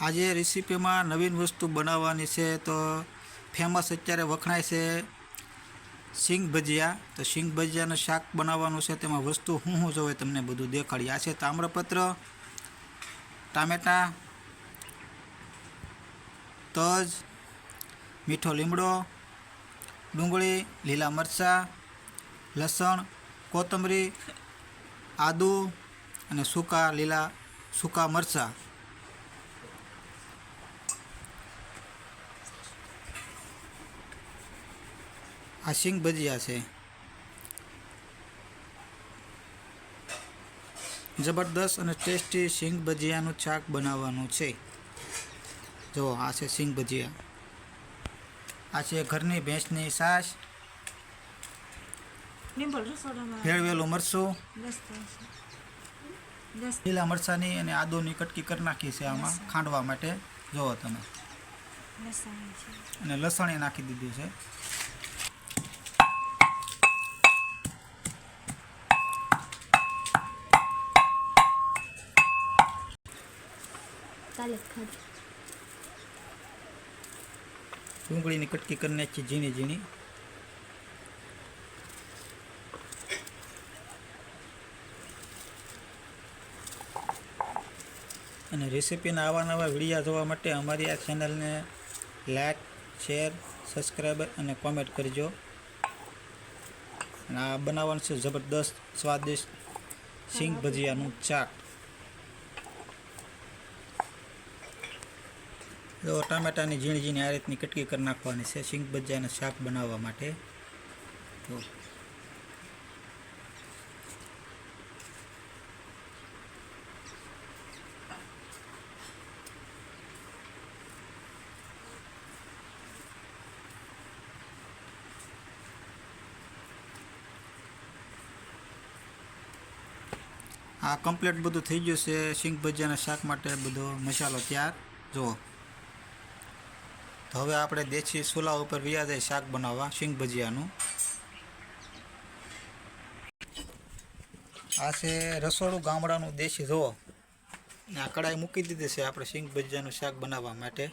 આજે રેસીપીમાં નવીન વસ્તુ બનાવવાની છે તો ફેમસ અત્યારે વખણાય છે સિંગ ભજીયા. તો સિંગ ભજીયાનું શાક બનાવવાનું છે, તેમાં વસ્તુ શું શું જોવે તમને બધું દેખાડી. આ છે તામ્રપત્ર, ટામેટાં, તજ, મીઠો લીમડો, ડુંગળી, લીલા મરચાં, લસણ, કોથમરી, આદુ અને સૂકા લીલા સૂકા મરચાં. આ સિંગ ભજીયા છે. જબરદસ્ત અને ટેસ્ટી સિંગ ભજીયાનું શાક બનાવવાનું છે. જુઓ આ છે સિંગ ભજીયા. આ છે ઘરની ભેંસની સાસ ભેળવેલું મરચું. લીલા મરચાંની અને આદુની કટકી કરી નાખી છે આમાં ખાંડવા માટે. જુઓ તમે. અને લસણ એ નાખી દીધું છે. કાલે ડુંગળીની કટકી કરી નાખી ઝીણી ઝીણી. અને રેસીપીના આવા નવા વિડીયા જોવા માટે અમારી આ ચેનલને લાઈક, શેર સબસ્ક્રાઈબર અને કોમેન્ટ કરજો. અને આ બનાવવાનું છે જબરદસ્ત સ્વાદિષ્ટ સિંગ ભજીયાનું ચાક. ટામેટાની ઝીણી ઝીણી આ રીતની કટકી કરી નાખવાની છે, સિંગ ભજીયાને શાક બનાવવા માટે. તો આ કમ્પ્લીટ બધું થઈ ગયું છે, સિંગ ભજીયાના શાક માટે બધો મસાલો તૈયાર. જુઓ. હવે આપણે દેશી ચૂલા ઉપર વ્યા જાય શાક બનાવવા, શીંગ ભજીયાનું. આ છે રસોડું ગામડાનું દેશી જુઓ આ કડાઈ મૂકી દીધી છે આપણે સિંગ ભજીયાનું શાક બનાવવા માટે.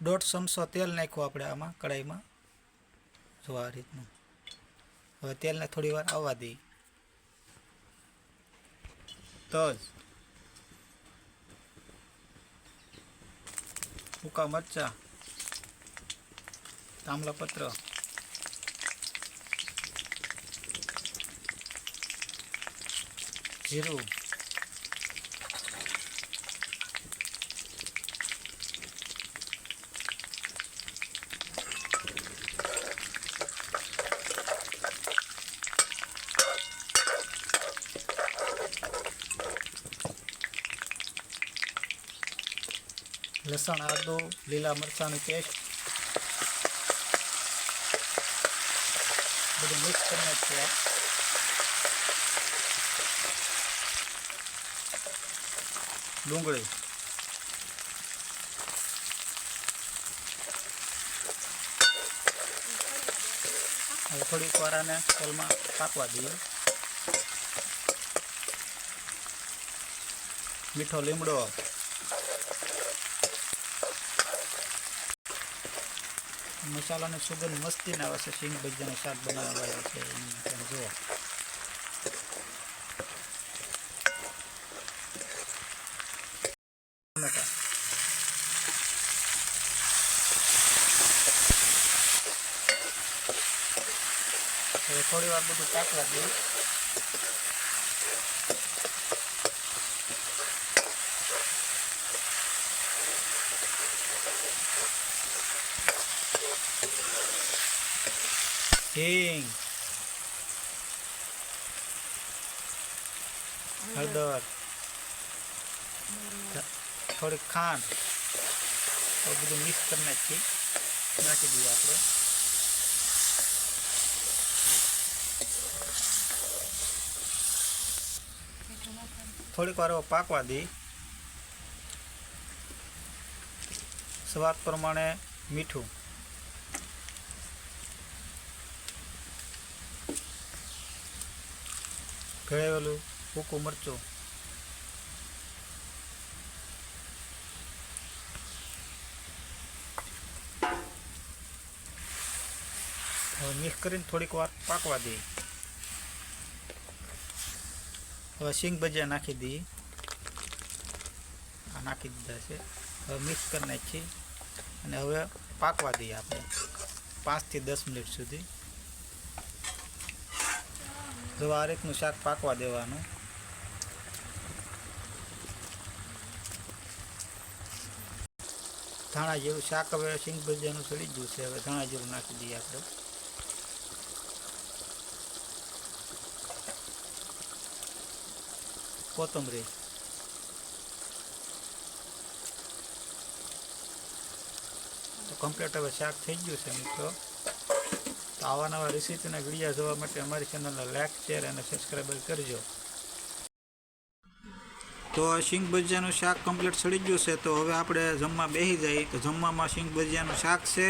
દોઢ ચમચો તેલ નાખ્યું આપણે આમાં કડાઈમાં જો આ રીતનું. હવે તેલને થોડી વાર આવવા દઈએ જ. સૂકા મરચાં. તાંબલાપત્ર જીરું. લસણ આદુ લીલા મરચાંની પેસ્ટ બધું મિક્સ કરી નાખીએ ડુંગળી. હવે થોડીક વાર આને તેલમાં પાકવા દઈએ. મીઠો લીમડો. મસાલાની સુગંધ મસ્તી ના આવે છે સિંગ ભજીયાનું શાક બનાવવા છે જુઓ. થોડી વાર બધું પાકવા દઈએ. હિંગ હળદર થોડીક ખાંડ તો બધું મિક્સ કરી નાખીએ નાખી દઈએ આપણે થોડીક વાર એવો પાકવા દઈ સ્વાદ પ્રમાણે મીઠું ભેળવેલું સૂકું મરચું. હવે મિક્સ કરીને થોડીક વાર પાકવા દઈએ. હવે સિંગ ભજીયા નાખી દઈએ. આ નાખી દીધા છે. હવે મિક્સ કરી નાખીએ. અને હવે પાકવા દઈએ આપણે પાંચથી દસ મિનિટ સુધી. જો આ શાક પાકવા દેવાનું. ધાણા જેવું શાક હવે સિંગ ભજીયાનું સડી ગયું છે, હવે ધાણા જેવું નાખી દઈએ આપણે. કોથમરી. તો કમ્પ્લીટ હવે શાક થઈ ગયું છે મિત્રો. તો આવા નવા રેસીપીના વિડીયા જોવા માટે અમારી ચેનલને લાઇક શેર અને સબસ્ક્રાઈબર કરજો. તો શીંગ ભજીયાનું શાક કમ્પ્લીટ સડી ગયું છે, તો હવે આપણે જમવા બેસી જઈએ. તો જમવામાં શીંગ ભજીયાનું શાક છે,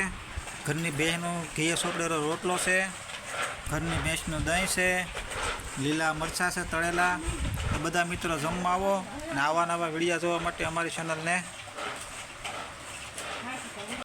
ઘરની બહેનું ઘીએ સોપડેલો રોટલો છે, ઘરની ભેંસનું દહીં છે, લીલા મરચાં છે તળેલા. બધા મિત્રો જમવા આવો અને આવા નવા વિડીયા જોવા માટે અમારી ચેનલને